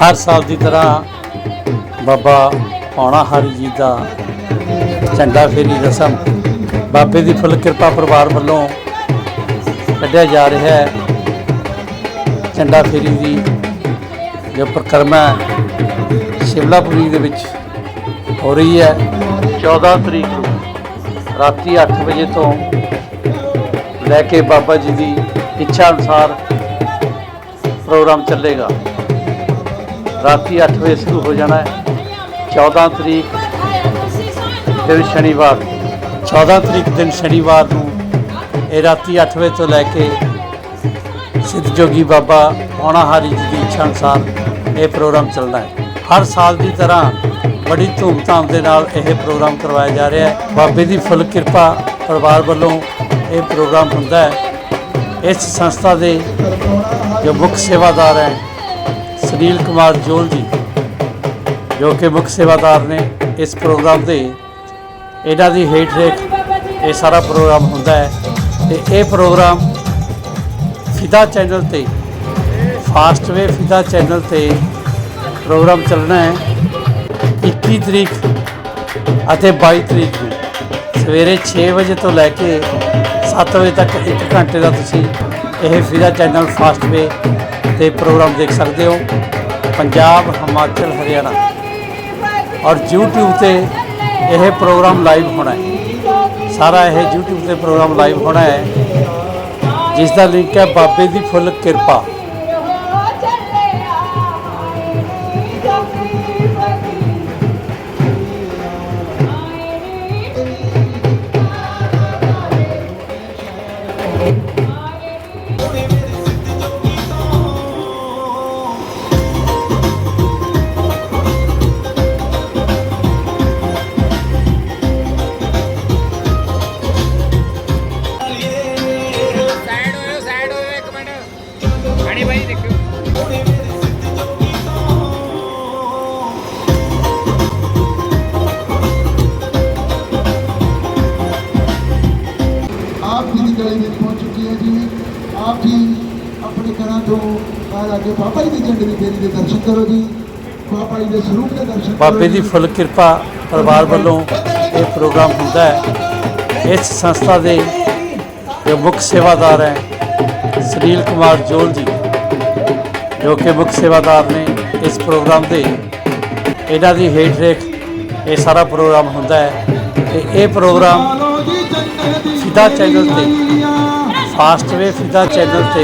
ਹਰ ਸਾਲ ਦੀ ਤਰ੍ਹਾਂ ਬਾਬਾ ਪੌਣਾ ਹਰੀ ਜੀ ਦਾ ਝੰਡਾ ਫੇਰੀ ਰਸਮ ਬਾਬੇ ਦੀ ਫੁੱਲ ਕਿਰਪਾ ਪਰਿਵਾਰ ਵੱਲੋਂ ਕੱਢਿਆ ਜਾ ਰਿਹਾ ਹੈ। ਝੰਡਾ ਫੇਰੀ ਦੀ ਜੋ ਪ੍ਰਕਰਮਾ ਸ਼ਿਮਲਾਪੁਰੀ ਦੇ ਵਿੱਚ ਹੋ ਰਹੀ ਹੈ। 14 ਤਰੀਕ ਨੂੰ ਰਾਤੀ 8 ਵਜੇ ਤੋਂ ਲੈ ਕੇ ਬਾਬਾ ਜੀ ਦੀ ਇੱਛਾ ਅਨੁਸਾਰ ਪ੍ਰੋਗਰਾਮ ਚੱਲੇਗਾ। ਰਾਤੀ 8 ਵਜੇ ਸ਼ੁਰੂ ਹੋ ਜਾਣਾ ਹੈ। 14 ਤਰੀਕ ਦਿਨ ਸ਼ਨੀਵਾਰ। 14 ਤਰੀਕ ਦਿਨ ਸ਼ਨੀਵਾਰ ਨੂੰ ਇਹ ਰਾਤੀ 8 ਵਜੇ ਤੋਂ ਲੈ ਕੇ ਸਿੱਧ ਜੋਗੀ ਬਾਬਾ ਪੌਣਾ ਹਾਰੀ ਜੀ ਦੀ ਇੱਛਾ ਅਨੁਸਾਰ ਇਹ ਪ੍ਰੋਗਰਾਮ ਚੱਲਣਾ ਹੈ। ਹਰ ਸਾਲ ਦੀ ਤਰ੍ਹਾਂ ਬੜੀ ਧੂਮਧਾਮ ਦੇ ਨਾਲ ਇਹ ਪ੍ਰੋਗਰਾਮ ਕਰਵਾਇਆ ਜਾ ਰਿਹਾ ਹੈ। ਬਾਬੇ ਦੀ ਫੁੱਲ ਕਿਰਪਾ ਪਰਿਵਾਰ ਵੱਲੋਂ ਇਹ ਪ੍ਰੋਗਰਾਮ ਹੁੰਦਾ ਹੈ। ਇਸ ਸੰਸਥਾ ਦੇ ਜੋ ਮੁੱਖ ਸੇਵਾਦਾਰ ਹੈ ਸੁਨੀਲ ਕੁਮਾਰ ਜੋਲ ਜੀ, ਜੋ ਕਿ ਮੁੱਖ ਸੇਵਾਦਾਰ ਨੇ ਇਸ ਪ੍ਰੋਗਰਾਮ ਦੇ। ਇਹਨਾਂ ਦੀ ਹੇਠ ਰੇਖ ਇਹ ਸਾਰਾ ਪ੍ਰੋਗਰਾਮ ਹੁੰਦਾ ਹੈ। ਤੇ ਇਹ ਪ੍ਰੋਗਰਾਮ ਫਿਦਾ ਚੈਨਲ ਤੇ ਫਾਸਟਵੇ ਫਿਦਾ ਚੈਨਲ ਤੇ ਪ੍ਰੋਗਰਾਮ ਚੱਲਣਾ ਹੈ। 21 ਤਰੀਕ ਅਤੇ 22 ਤਰੀਕ ਨੂੰ ਸਵੇਰੇ 6 ਵਜੇ ਤੋਂ ਲੈ ਕੇ 7 ਵਜੇ ਤੱਕ 1 ਘੰਟੇ ਦਾ ਤੁਸੀਂ ਇਹ ਫਿਦਾ ਚੈਨਲ ਫਾਸਟਵੇ ਤੇ ਪ੍ਰੋਗਰਾਮ ਦੇਖ ਸਕਦੇ ਹੋ। ਪੰਜਾਬ, ਹਿਮਾਚਲ, ਹਰਿਆਣਾ। ਔਰ YouTube ਤੇ ਇਹ ਪ੍ਰੋਗਰਾਮ ਲਾਈਵ ਹੋਣਾ ਹੈ। ਸਾਰਾ ਇਹ YouTube ਤੇ ਪ੍ਰੋਗਰਾਮ ਲਾਈਵ ਹੋਣਾ ਹੈ। ਜਿਸ ਦਾ ਲਿੰਕ ਹੈ ਬਾਬੇ ਦੀ ਫੁੱਲ ਕਿਰਪਾ। ਕੇ ਬਾਬਾ ਜੀ ਦੀ ਝੰਡੇ ਦੀ ਫੇਰੀ ਦੇ ਦਰਸ਼ਨ ਕਰੋ ਜੀ। ਬਾਬਾ ਜੀ ਦੇ ਸਰੂਪ ਦੇ ਦਰਸ਼ਨ ਬਾਬੇ ਦੀ। ਫੁੱਲ ਕਿਰਪਾ ਪਰਿਵਾਰ ਵੱਲੋਂ ਇਹ ਪ੍ਰੋਗਰਾਮ ਹੁੰਦਾ ਹੈ। ਇਸ ਸੰਸਥਾ ਦੇ ਜੋ ਮੁੱਖ ਸੇਵਾਦਾਰ ਹੈ ਸੁਨੀਲ ਕੁਮਾਰ ਜੋਲ ਜੀ ਜੋ ਕਿ ਮੁੱਖ ਸੇਵਾਦਾਰ ਨੇ ਇਸ ਪ੍ਰੋਗਰਾਮ ਦੇ। ਇਹਨਾਂ ਦੀ ਹੇਠ ਰੇਖ ਇਹ ਸਾਰਾ ਪ੍ਰੋਗਰਾਮ ਹੁੰਦਾ ਹੈ। ਤੇ ਇਹ ਪ੍ਰੋਗਰਾਮ ਫਿਦਾ ਚੈਨਲ ਤੇ ਫਾਸਟਵੇ ਫਿਦਾ ਚੈਨਲ ਤੇ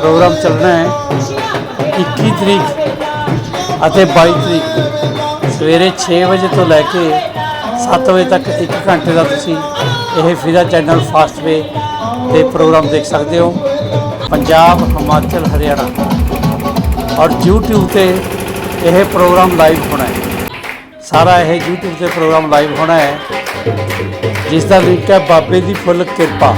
ਪ੍ਰੋਗਰਾਮ ਚੱਲਣਾ ਹੈ। 21 ਤਰੀਕ ਅਤੇ 22 ਤਰੀਕ ਸਵੇਰੇ 6 ਵਜੇ ਤੋਂ ਲੈ ਕੇ 7 ਵਜੇ ਤੱਕ 1 ਘੰਟੇ ਦਾ ਤੁਸੀਂ ਇਹ ਫਿਦਾ ਚੈਨਲ ਫਾਸਟਵੇ ਤੇ ਪ੍ਰੋਗਰਾਮ ਦੇਖ ਸਕਦੇ ਹੋ। ਪੰਜਾਬ, ਹਿਮਾਚਲ, ਹਰਿਆਣਾ ਔਰ YouTube ਤੇ ਇਹ ਪ੍ਰੋਗਰਾਮ ਲਾਈਵ ਹੋਣਾ ਹੈ। ਸਾਰਾ ਇਹ YouTube ਤੇ ਪ੍ਰੋਗਰਾਮ ਲਾਈਵ ਹੋਣਾ ਹੈ। ਜਿਸ ਦਾ ਲਿੰਕ ਹੈ ਬਾਬੇ ਦੀ ਫੁੱਲ ਕਿਰਪਾ।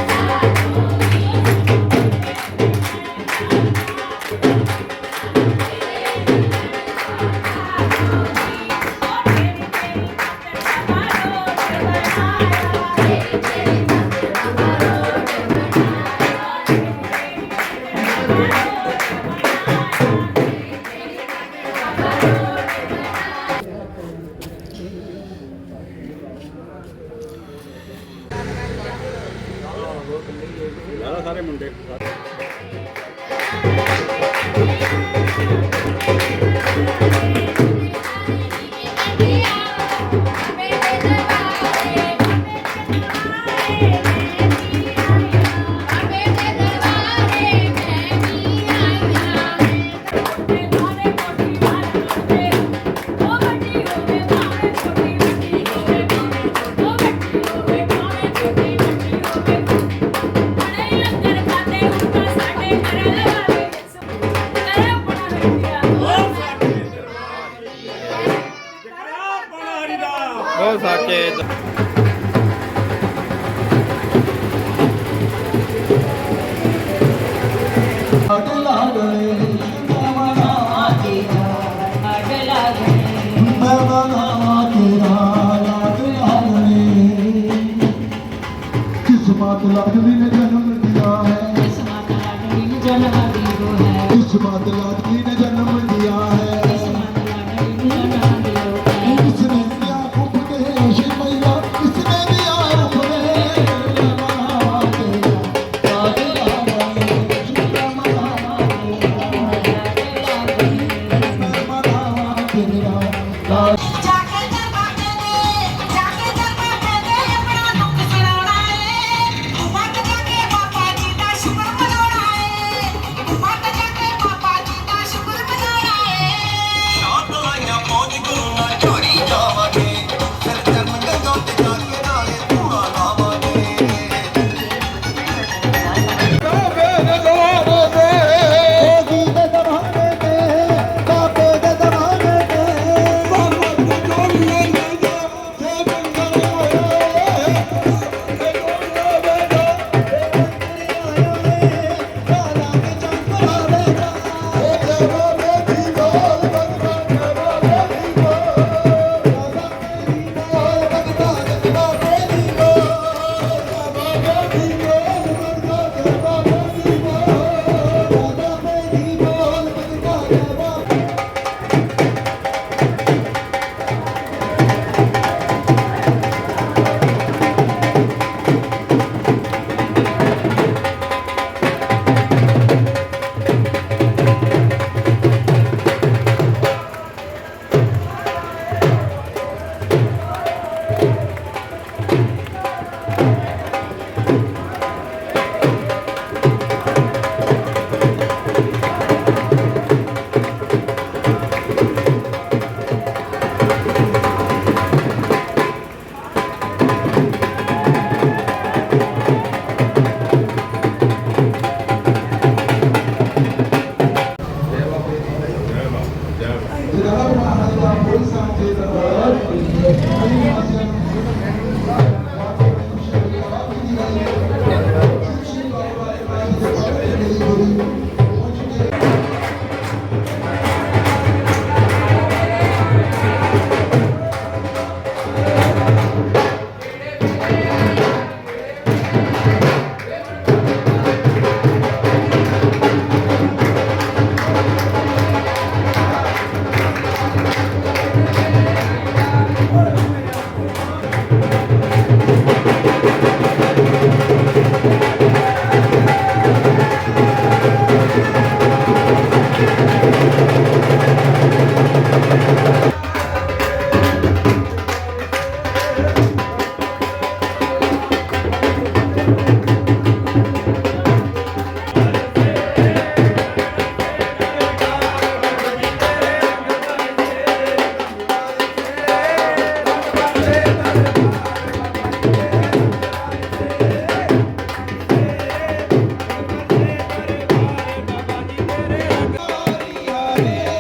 থাকেন